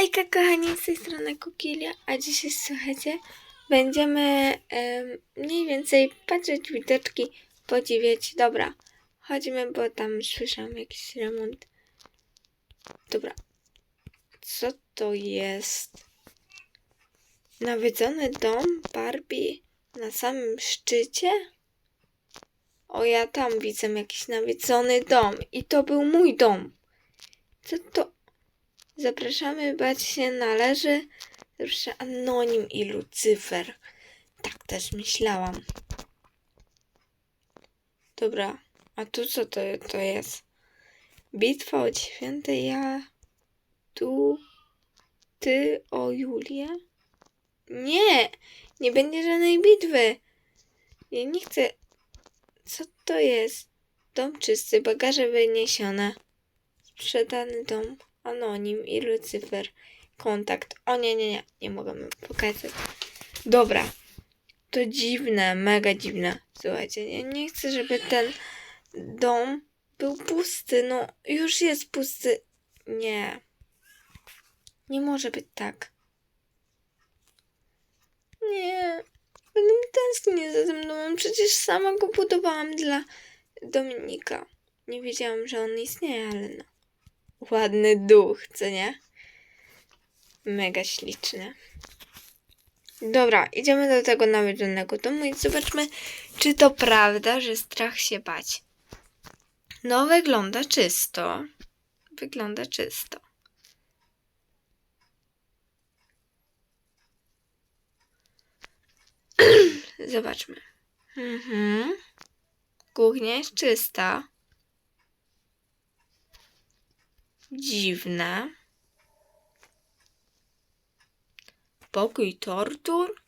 Hejka kochani, z tej strony Kukilia, a dzisiaj słuchajcie, będziemy em, mniej więcej patrzeć widoczki, podziwiać. Dobra, chodźmy, bo tam słyszałam jakiś remont. Dobra, co to jest? Nawiedzony dom Barbie na samym szczycie? O, ja tam widzę jakiś nawiedzony dom i to był mój dom. Co to? Zapraszamy, bać się należy. Zawsze Anonim i Lucyfer. Tak też myślałam. Dobra, a tu co to, to jest? Bitwa o święte ja. Tu. Ty o Julię? Nie! Nie będzie żadnej bitwy. Ja nie chcę. Co to jest? Dom czysty, bagaże wyniesione. Sprzedany dom. Anonim i Lucyfer. Kontakt. O nie, nie, nie. Nie mogę pokazać. Dobra. To dziwne, mega dziwne. Słuchajcie, ja nie chcę, żeby ten dom był pusty. No, już jest pusty. Nie. Nie może być tak. Nie. Będę tęsknić za tym domem. Przecież sama go budowałam dla Dominika. Nie wiedziałam, że on istnieje, ale no. Ładny duch, co nie? Mega śliczny. Dobra, idziemy do tego nawiedzonego domu i zobaczmy, czy to prawda, że strach się bać. No, wygląda czysto. Wygląda czysto. Zobaczmy. Mhm. Kuchnia jest czysta. Dziwne. Pokój tortur?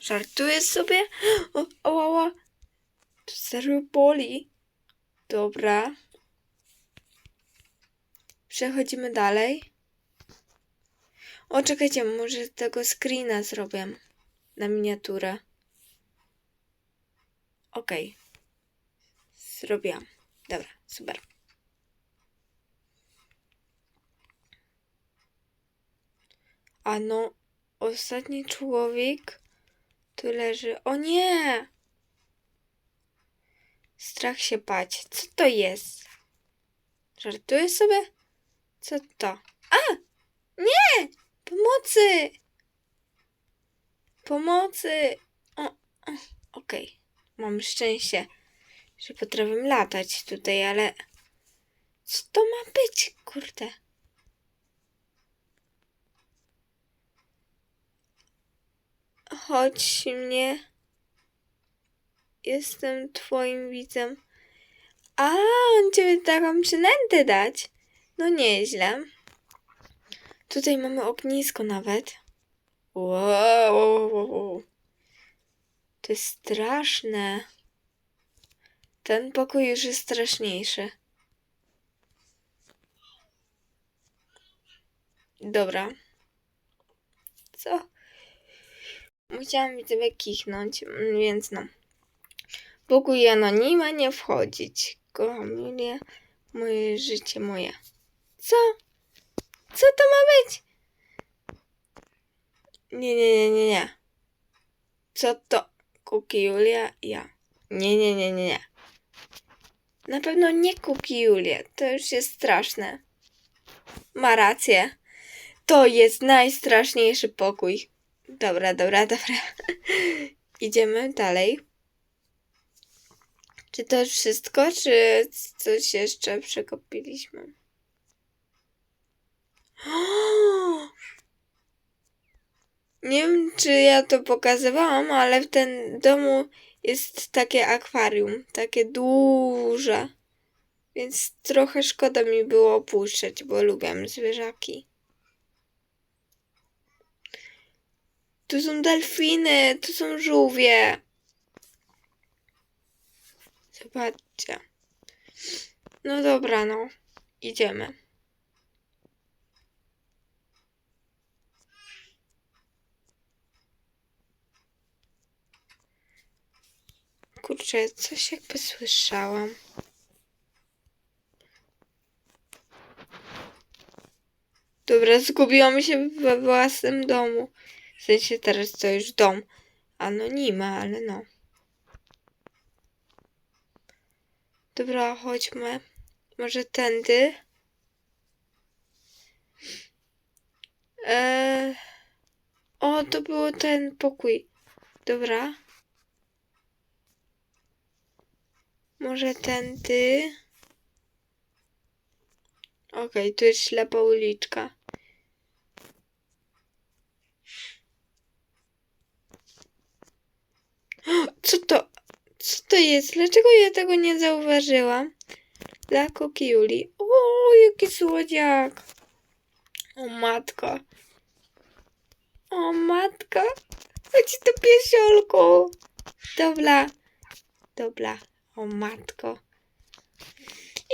Żartujesz sobie? O, o, o, To serio boli. Dobra. Przechodzimy dalej. O, czekajcie, może tego screena zrobię na miniaturę. Okej. Zrobiłam. Dobra, super. A no, ostatni człowiek tu leży. O nie! Strach się bać. Co to jest? Żartuję sobie? Co to? A! Nie! Pomocy! Pomocy! O, o, Okej. Mam szczęście, że potrafię latać tutaj, ale... Co to ma być? Kurde. Chodź mnie. Jestem twoim widzem. A, on ciebie taką przynętę dać. No nieźle. Tutaj mamy ognisko nawet. Wow, wow, wow. To jest straszne. Ten pokój już jest straszniejszy. Dobra. Co? Musiałam widzowie kichnąć, mm, więc no. Pokój anonima nie wchodzić. Kocham Julię, moje życie moje. Co? Co to ma być? Nie, nie, nie, nie, nie. Co to? Kuki Julia? Ja. Nie, nie, nie, nie, nie. Na pewno nie Kuki Julia. To już jest straszne. Ma rację. To jest najstraszniejszy pokój. Dobra, dobra, dobra. Idziemy dalej. Czy to wszystko, czy coś jeszcze przekopiliśmy? Nie wiem, czy ja to pokazywałam, ale w tym domu jest takie akwarium, takie duże. Więc trochę szkoda mi było opuszczać, bo lubię zwierzaki. Tu są delfiny, tu są żółwie. Zobaczcie. No dobra, no. Idziemy. Kurczę, coś jakby słyszałam. Dobra, zgubiłam się we własnym domu. W sensie teraz to już dom anonima, ale no. Dobra, chodźmy. Może tędy? Eee... O, to było ten pokój. Dobra. Może tędy? Okej, tu jest ślepa uliczka. Co to? Co to jest? Dlaczego ja tego nie zauważyłam? Dla Koki Juli. O, jaki słodziak. O matko. O matko. Chodź tu piesiolku. Dobra. Dobra. O matko.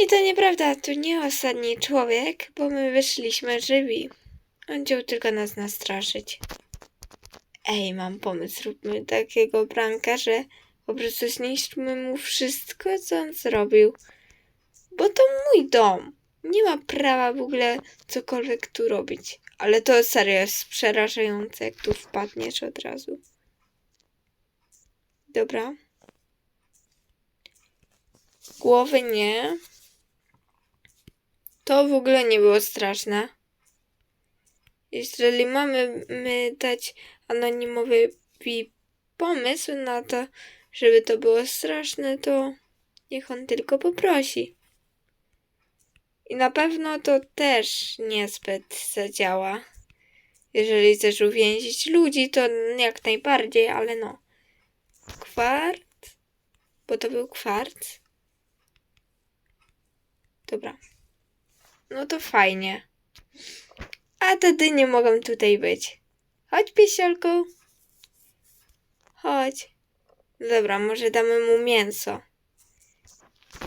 I to nieprawda, to nie ostatni człowiek, bo my wyszliśmy żywi. On chciał tylko nas nastraszyć. Ej, mam pomysł, zróbmy takiego pranka, że po prostu zniszczmy mu wszystko, co on zrobił. Bo to mój dom. Nie ma prawa w ogóle cokolwiek tu robić. Ale to serio jest przerażające, jak tu wpadniesz od razu. Dobra. Głowy nie. To w ogóle nie było straszne. Jeżeli mamy my dać anonimowy pi- pomysł na to, żeby to było straszne, to niech on tylko poprosi. I na pewno to też niezbyt zadziała. Jeżeli chcesz uwięzić ludzi, to jak najbardziej, ale no. Kwart? Bo to był kwarc? Dobra. No to fajnie. A te dynie mogą tutaj być. Chodź, piesiolku. Chodź. Dobra, może damy mu mięso.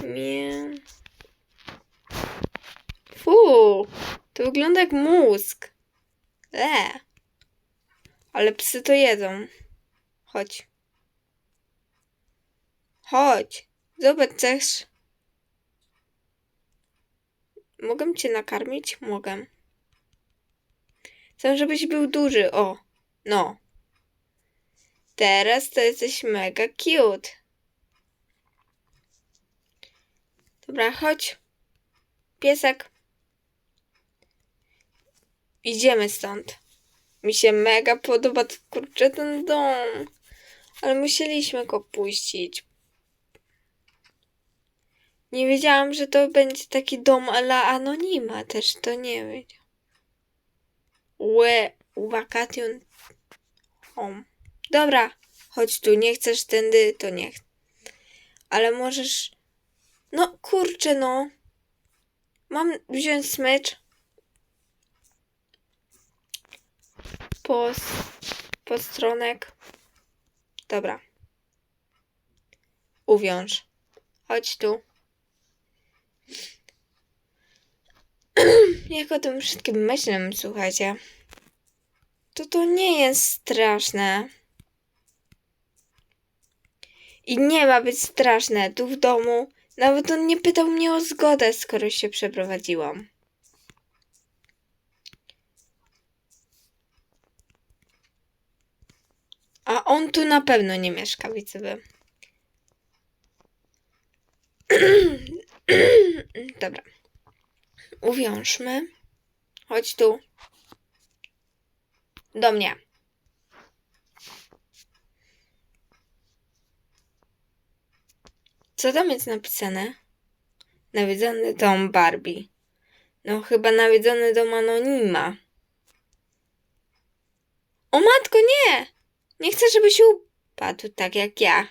Mię... Fu, to wygląda jak mózg. E. Ale psy to jedzą. Chodź. Chodź. Zobacz, chcesz. Mogę cię nakarmić? Mogę. Chcę, żebyś był duży. O, no. Teraz to jesteś mega cute. Dobra, chodź. Piesek. Idziemy stąd. Mi się mega podoba kurczę ten dom. Ale musieliśmy go puścić. Nie wiedziałam, że to będzie taki dom ala anonima. Też to nie wiedziałam. Łe, vacation home. Dobra, chodź tu. Nie chcesz tędy, to nie. Ale możesz... No, kurczę, no. Mam wziąć smycz. Pos... Postronek. Dobra. Uwiąż. Chodź tu. Jak o tym wszystkim myślę, słuchajcie, to to nie jest straszne. I nie ma być straszne tu w domu. Nawet on nie pytał mnie o zgodę, skoro się przeprowadziłam. A on tu na pewno nie mieszka, widzowie. Dobra. Uwiążmy. Chodź tu. Do mnie. Co tam jest napisane? Nawiedzony dom Barbie. No chyba nawiedzony dom Anonima. O matko, nie! Nie chcę, żebyś upadł tak jak ja.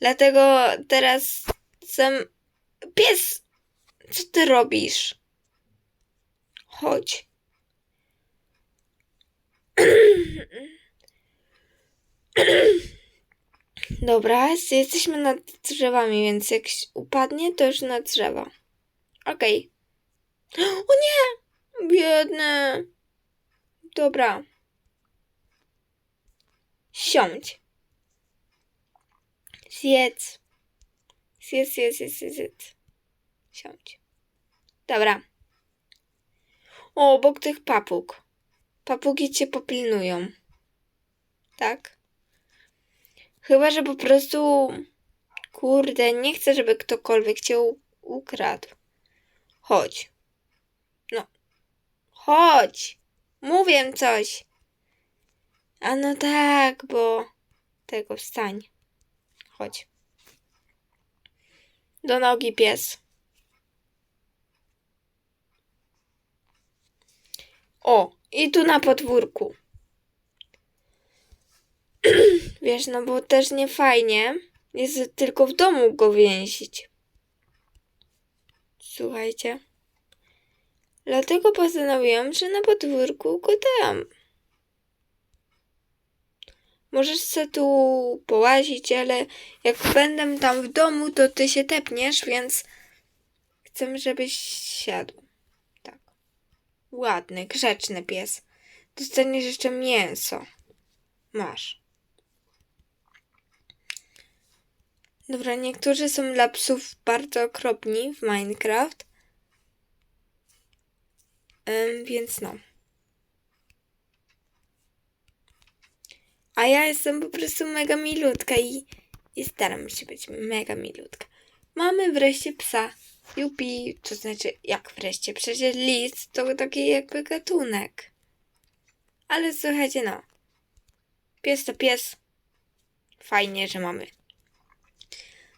Dlatego teraz sam... Pies! Co ty robisz? Chodź. Dobra, jest- jesteśmy nad drzewami, więc jak upadnie, to już na drzewo. Okej. O nie! Biedne. Dobra. Siądź. Zjedz, zjedz, zjedz, zjedz. zjedz. Siądź. Dobra. O, obok tych papug. Papugi cię popilnują. Tak? Chyba, że po prostu. Kurde, nie chcę, żeby ktokolwiek cię ukradł. Chodź. No. Chodź. Mówię coś. A no tak, bo. Tego wstań. Chodź. Do nogi pies. O, i tu na podwórku. Wiesz, no bo też nie fajnie jest tylko w domu go więzić. Słuchajcie. Dlatego postanowiłam, że na podwórku go dam. Możesz se tu połazić, ale jak będę tam w domu, to ty się tepniesz, więc chcę, żebyś siadł. Tak. Ładny, grzeczny pies. Dostaniesz jeszcze mięso. Masz. Dobra, niektórzy są dla psów bardzo okropni w Minecraft. Ym, więc no. A ja jestem po prostu mega milutka i, i staram się być mega milutka. Mamy wreszcie psa. Jupi, to znaczy jak wreszcie? Przecież lis to taki jakby gatunek. Ale słuchajcie, no. Pies to pies. Fajnie, że mamy.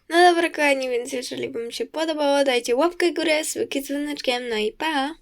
No dobra, kochani, więc jeżeli wam się podobało, dajcie łapkę górę, słyki dzwoneczkiem, no i pa!